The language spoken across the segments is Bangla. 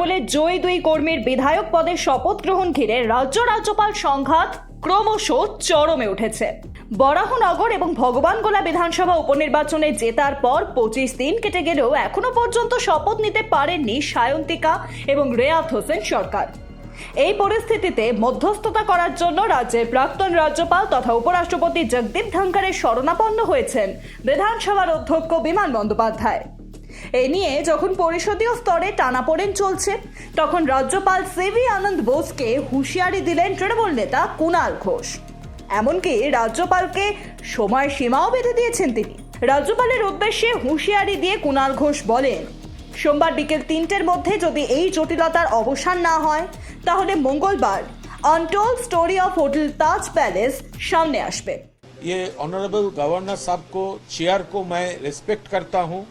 তৃণমূলের জয়ী দুই কর্মীর বিধায়ক পদের শপথ গ্রহণ ঘিরে রাজ্য রাজ্যপাল সংঘাত ক্রমশ চরমে উঠেছে। বরাহনগর এবং ভগবানগোলা বিধানসভা উপনির্বাচনে জেতার পর পঁচিশ দিন কেটে গেলেও এখনও পর্যন্ত শপথ নিতে পারেননি সায়ন্তিকা এবং রেয়াত হোসেন সরকার। এই পরিস্থিতিতে মধ্যস্থতা করার জন্য রাজ্যের প্রাক্তন রাজ্যপাল তথা উপরাষ্ট্রপতি জগদীপ ধনখড়ের শরণাপন্ন হয়েছেন বিধানসভার অধ্যক্ষ বিমান বন্দ্যোপাধ্যায়। এ নিয়ে যখন পরিষদীয় স্তরে টানাপোড়েন চলছে তখন রাজ্যপাল সিভি আনন্দ বোসকে হুঁশিয়ারি দিলেন তৃণমূল নেতা কুণাল ঘোষ এমনকি রাজ্যপালকে সময়সীমাও বেঁধে দিয়েছেন তিনি রাজ্যপালের উদ্দেশ্যে হুঁশিয়ারি দিয়ে কুণাল ঘোষ বলেন সোমবার বিকেল তিনটের মধ্যে যদি এই জটিলতার অবসান না হয় তাহলে মঙ্গলবার untold story of hotel Taj palace সামনে আসবে ये ऑनरेबल गवर्नर साहब को चेयर को मैं रिस्पेक्ट करता हूं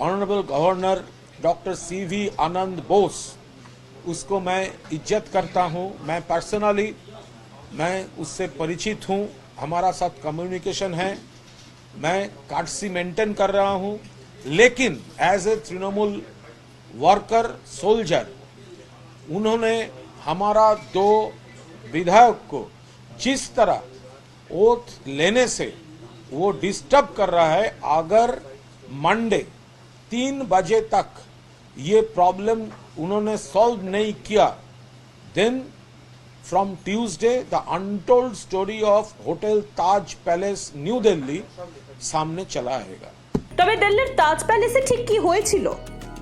Honourable governor doctor C V Ananda Bose उसको मैं इज़्ज़त करता हूँ। मैं पर्सनली मैं उससे परिचित हूँ। हमारा साथ कम्युनिकेशन है। मैं कार्डसी मेंटेन कर रहा हूँ। लेकिन as a Trinamool worker soldier उन्होंने हमारा दो विधायक को जिस तरह ओथ लेने से वो डिस्टर्ब कर रहा है। अगर मंडे तीन बजे तक ये प्रॉब्लम उन्होंने सॉल्व नहीं किया then from Tuesday the untold story of hotel Taj palace New Delhi सामने चला आएगा তবে দিল্লির তাজ প্যালেসে ঠিক কি হয়েছিল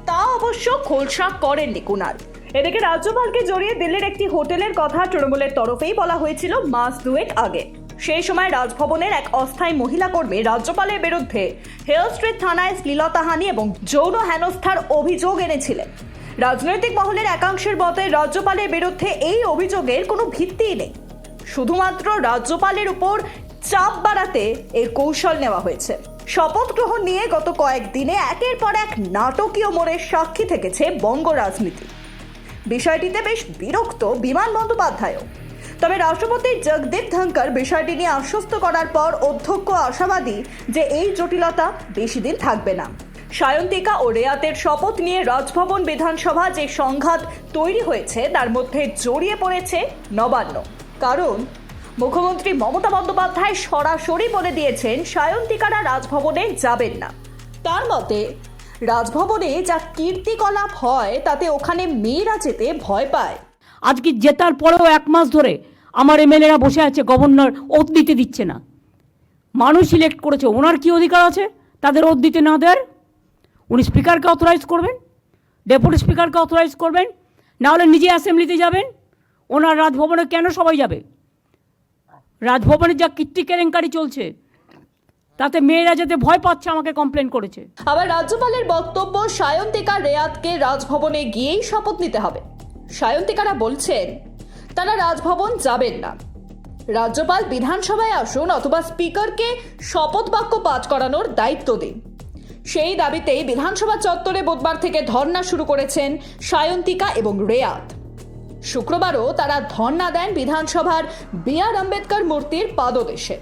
তা অবশ্য খোলসা করেননি কুনাল এদিকে রাজ্যপালকে জড়িয়ে দিল্লির একটি হোটেলের কথা তৃণমূলের তরফেই বলা হয়েছিল মাস দুয়েক আগে সেই সময় রাজভবনের এক অস্থায়ী মহিলা কর্মী রাজ্যপালের বিরুদ্ধে হেয়ার স্ট্রিট থানায় শ্লীলতাহানি এবং যৌন হেনস্থার অভিযোগ এনেছিলেন। রাজনৈতিক মহলের একাংশের মতে রাজ্যপালের বিরুদ্ধে এই অভিযোগের কোনো ভিত্তিই নেই। শুধুমাত্র রাজ্যপালের উপর চাপ বাড়াতে এর কৌশল নেওয়া হয়েছে। শপথ গ্রহণ নিয়ে গত কয়েকদিনে একের পর এক নাটকীয় মোড়ের সাক্ষী থেকেছে বঙ্গ রাজনীতি। বিষয়টিতে বেশ বিরক্ত বিমান বন্দ্যোপাধ্যায়ও। তবে রাষ্ট্রপতি জগদীপ ধনকর বিষয়টি নিয়ে আশ্বস্ত করার পর অধ্যক্ষ আশাবাদী যে এই জটিলতা বেশি দিন থাকবে না। সায়ন্তিকা ও রেয়াতের শপথ নিয়ে রাজভবন বিধানসভা যে সংঘাত তৈরি হয়েছে, তার মধ্যে জড়িয়ে পড়েছে নবান্ন। কারণ মুখ্যমন্ত্রী মমতা বন্দ্যোপাধ্যায় সরাসরি বলে দিয়েছেন, সায়ন্তিকারা রাজভবনে যাবেন না। তার মতে, রাজভবনে যা কীর্তিকলাপ হয়, তাতে ওখানে মেয়েরা যেতে ভয় পায়। আজকে জেতার পরেও এক মাস ধরে আমার এমএলএরা বসে আছে গভর্নর ওত দিতে দিচ্ছে না। মানুষ সিলেক্ট করেছে, ওনার কি অধিকার আছে? তাদের ওত দিতে না দেওয়ার? উনি স্পিকারকে অথরাইজ করবেন ডেপুটি স্পিকারকে অথরাইজ করবেন না হলে নিজে অ্যাসেম্বলিতে যাবেন, ওনার রাজভবনে কেন সবাই যাবে? রাজভবনে যা কীর্তি কেলেঙ্কারি চলছে, তাতে মেয়েরা যেতে ভয় পাচ্ছে আমাকে কমপ্লেন করেছে। আবার রাজ্যপালের বক্তব্য সায়ন্তিকা রেয়াতকে রাজভবনে গিয়েই শপথ নিতে হবে। সায়ন্তিকারা বলছেন, তারা রাজভবন যাবেন না। রাজ্যপাল বিধানসভায় আসুন অথবা স্পিকারকে শপথ বাক্য পাঠ করানোর দায়িত্ব দিন। সেই দাবিতেই বিধানসভা চত্বরে বুধবার থেকে ধর্না শুরু করেছেন সায়ন্তিকা এবং রেয়াত। শুক্রবারও তারা ধর্না দেন বিধানসভার বি আর আম্বেদকর মূর্তির পাদদেশে।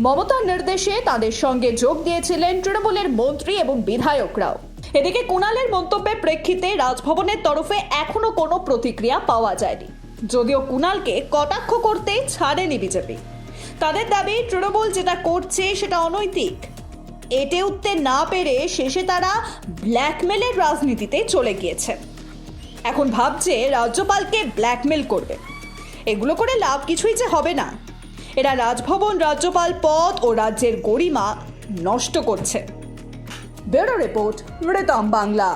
মমতার নির্দেশে তাদের সঙ্গে যোগ দিয়েছিলেন তৃণমূলের মন্ত্রী এবং বিধায়করাও। এদিকে কুণালের মন্তব্যের প্রেক্ষিতে রাজভবনের তরফে এখনও কোনো প্রতিক্রিয়া পাওয়া যায়নি। যদিও কুণালকে কটাক্ষ করতে ছাড়েনি বিজেপি। তাদের দাবি, তৃণমূল যেটা করছে সেটা অনৈতিক। এটে উঠতে না পেরে শেষে তারা ব্ল্যাকমেলের রাজনীতিতে চলে গিয়েছে। এখন ভাবছে রাজ্যপালকে ব্ল্যাকমেল করবে। এগুলো করে লাভ কিছুই যে হবে না। এরা রাজভবন, রাজ্যপাল পদ ও রাজ্যের গরিমা নষ্ট করছে। Bureau report মৃতম Bangla